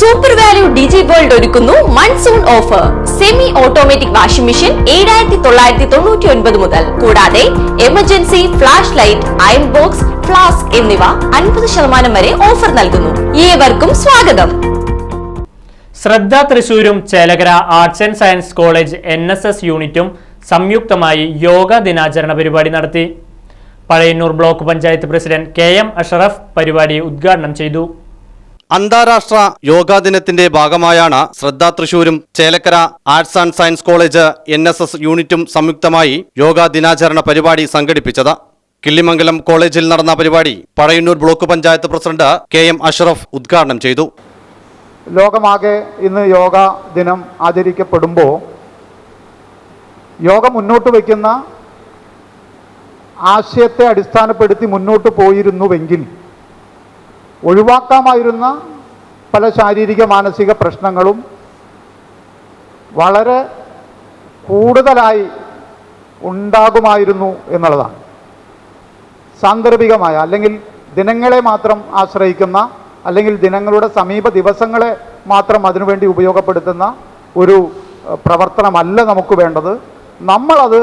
Super value ഡിജി world ഒരുക്കുന്നു. Monsoon offer semi automatic washing machine ഏഴായിരത്തി തൊള്ളായിരത്തി തൊണ്ണൂറ്റി ഒൻപത് മുതൽ. കൂടാതെ emergency flash light iron box flask എന്നിവ അൻപത് ശതമാനം വരെ ഓഫർ നൽകുന്നു. ഏവർക്കും സ്വാഗതം. ശ്രദ്ധ തൃശൂരും Chelakkara arts and science college N S S യൂണിറ്റും സംയുക്തമായി യോഗ ദിനാചരണ പരിപാടി നടത്തി. Pazhayannur block panchayat president K M Ashraf പരിപാടി ഉദ്ഘാടനം ചെയ്തു. അന്താരാഷ്ട്ര യോഗാ ദിനത്തിന്റെ ഭാഗമായാണ് ശ്രദ്ധ തൃശൂരും Chelakkara arts and science college N S S യൂണിറ്റും സംയുക്തമായി യോഗാ ദിനാചരണ പരിപാടി സംഘടിപ്പിച്ചത്. കിള്ളിമംഗലം കോളേജിൽ നടന്ന പരിപാടി Pazhayannur block panchayat president K M Ashraf ഉദ്ഘാടനം ചെയ്തു. ലോകമാകെ ഇന്ന് യോഗ ദിനം ആചരിക്കപ്പെടുമ്പോൾ യോഗ മുന്നോട്ട് വയ്ക്കുന്ന ആശയത്തെ അടിസ്ഥാനപ്പെടുത്തി മുന്നോട്ട് പോയിരുന്നുവെങ്കിൽ ഒഴിവാക്കാമായിരുന്ന പല ശാരീരിക മാനസിക പ്രശ്നങ്ങളും വളരെ കൂടുതലായി ഉണ്ടാകുമായിരുന്നു എന്നുള്ളതാണ്. സാന്ദർഭികമായ അല്ലെങ്കിൽ ദിനങ്ങളെ മാത്രം ആശ്രയിക്കുന്ന അല്ലെങ്കിൽ ദിനങ്ങളുടെ സമീപ ദിവസങ്ങളെ മാത്രം അതിനുവേണ്ടി ഉപയോഗപ്പെടുത്തുന്ന ഒരു പ്രവർത്തനമല്ല നമുക്ക് വേണ്ടത്. നമ്മളത്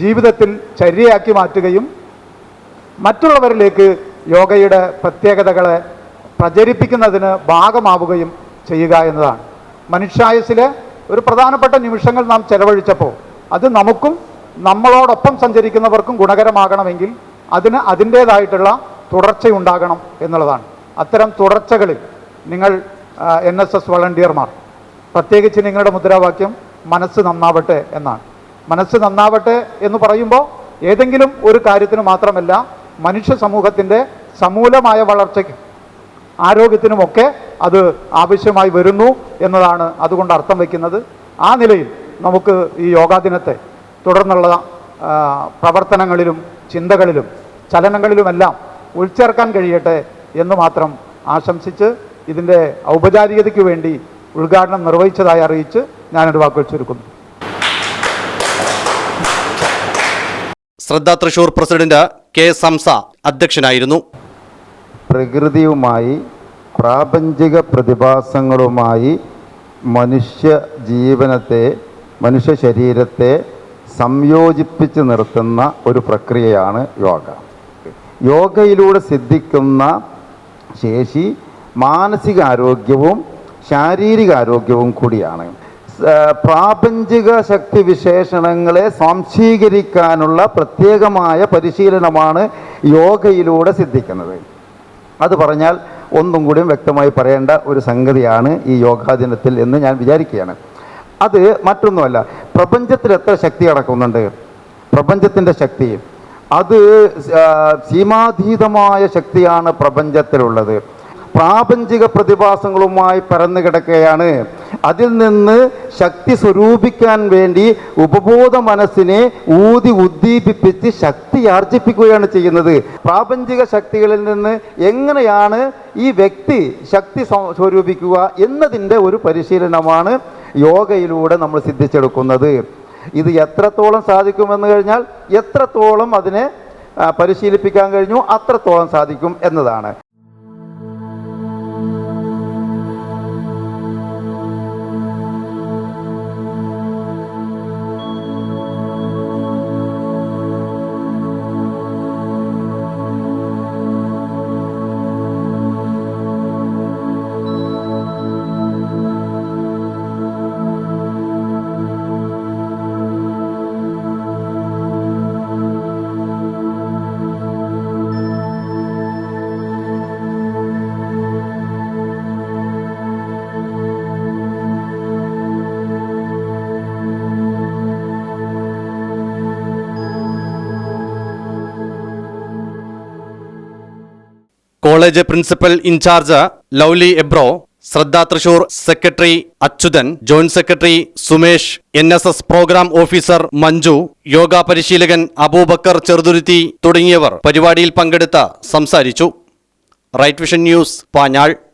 ജീവിതത്തിൽ ചര്യയാക്കി മാറ്റുകയും മറ്റുള്ളവരിലേക്ക് യോഗയുടെ പ്രത്യേകതകളെ പ്രചരിപ്പിക്കുന്നതിന് ഭാഗമാവുകയും ചെയ്യുക എന്നതാണ്. മനുഷ്യായുസിലെ ഒരു പ്രധാനപ്പെട്ട നിമിഷങ്ങൾ നാം ചെലവഴിച്ചപ്പോൾ അത് നമുക്കും നമ്മളോടൊപ്പം സഞ്ചരിക്കുന്നവർക്കും ഗുണകരമാകണമെങ്കിൽ അതിന് അതിന്റേതായിട്ടുള്ള തുടർച്ചയുണ്ടാകണം എന്നുള്ളതാണ്. അത്തരം തുടർച്ചകളിൽ നിങ്ങൾ എൻ എസ് എസ് വളണ്ടിയർമാർ പ്രത്യേകിച്ച് നിങ്ങളുടെ മുദ്രാവാക്യം മനസ്സ് നന്നാവട്ടെ എന്നാണ്. മനസ്സ് നന്നാവട്ടെ എന്ന് പറയുമ്പോൾ ഏതെങ്കിലും ഒരു കാര്യത്തിന് മാത്രമല്ല മനുഷ്യ സമൂഹത്തിന്റെ സമൂലമായ വളർച്ചയ്ക്ക് ആരോഗ്യത്തിനുമൊക്കെ അത് ആവശ്യമായി വരുന്നു എന്നതാണ് അതുകൊണ്ട് അർത്ഥം വയ്ക്കുന്നത്. ആ നിലയിൽ നമുക്ക് ഈ യോഗാ ദിനത്തെ തുടർന്നുള്ള പ്രവർത്തനങ്ങളിലും ചിന്തകളിലും ചലനങ്ങളിലുമെല്ലാം ഉൾച്ചേർക്കാൻ കഴിയട്ടെ എന്ന് മാത്രം ആശംസിച്ച് ഇതിന്റെ ഔപചാരികതയ്ക്ക് വേണ്ടി ഉദ്ഘാടനം നിർവഹിച്ചതായി അറിയിച്ച് ഞാനൊരു വാക്കുകൾ ചുരുക്കുന്നു. ശ്രദ്ധ തൃശൂർ പ്രസിഡന്റ് കെ സംസ അധ്യക്ഷനായിരുന്നു. പ്രകൃതിയുമായി പ്രാപഞ്ചിക പ്രതിഭാസങ്ങളുമായി മനുഷ്യ ജീവനത്തെ മനുഷ്യ ശരീരത്തെ സംയോജിപ്പിച്ച് നിർത്തുന്ന ഒരു പ്രക്രിയയാണ് യോഗ. യോഗയിലൂടെ സിദ്ധിക്കുന്ന ശേഷി മാനസികാരോഗ്യവും ശാരീരികാരോഗ്യവും കൂടിയാണ്. പ്രാപഞ്ചിക ശക്തി വിശേഷണങ്ങളെ സ്വാംശീകരിക്കാനുള്ള പ്രത്യേകമായ പരിശീലനമാണ് യോഗയിലൂടെ സിദ്ധിക്കുന്നത്. അത് പറഞ്ഞാൽ ഒന്നും കൂടിയും വ്യക്തമായി പറയേണ്ട ഒരു സംഗതിയാണ് ഈ യോഗാദിനത്തിൽ എന്ന് ഞാൻ വിചാരിക്കുകയാണ്. അത് മറ്റൊന്നുമല്ല പ്രപഞ്ചത്തിൽ എത്ര ശക്തി അടക്കുന്നുണ്ട്? പ്രപഞ്ചത്തിന്റെ ശക്തി. അത് സീമാതീതമായ ശക്തിയാണ് പ്രപഞ്ചത്തിലുള്ളത്. പ്രാപഞ്ചിക പ്രതിഭാസങ്ങളുമായി പരന്നു കിടക്കുകയാണ്. അതിൽ നിന്ന് ശക്തി സ്വരൂപിക്കാൻ വേണ്ടി ഉപബോധ മനസ്സിനെ ഊതി ഉദ്ദീപിപ്പിച്ച് ശക്തി ആർജിപ്പിക്കുകയാണ് ചെയ്യുന്നത്. പ്രാപഞ്ചിക ശക്തികളിൽ നിന്ന് എങ്ങനെയാണ് ഈ വ്യക്തി ശക്തി സ്വരൂപിക്കുക എന്നതിന്റെ ഒരു പരിശീലനമാണ് യോഗയിലൂടെ നമ്മൾ സിദ്ധിച്ചെടുക്കുന്നത്. ഇത് എത്രത്തോളം സാധിക്കുമെന്ന് കഴിഞ്ഞാൽ എത്രത്തോളം അതിനെ പരിശീലിപ്പിക്കാൻ കഴിഞ്ഞു അത്രത്തോളം സാധിക്കും എന്നതാണ്. College principal incharge Lovely Ebro Shraddha Thrissur secretary Achuthan joint secretary Sumesh N S S program officer Manju yoga പരിശീലകൻ അബൂബക്കർ ചെറുതുരുത്തി തുടങ്ങിയവർ പരിപാടിയിൽ പങ്കെടുത്ത് സംസാരിച്ചു. Right vision news Panjal.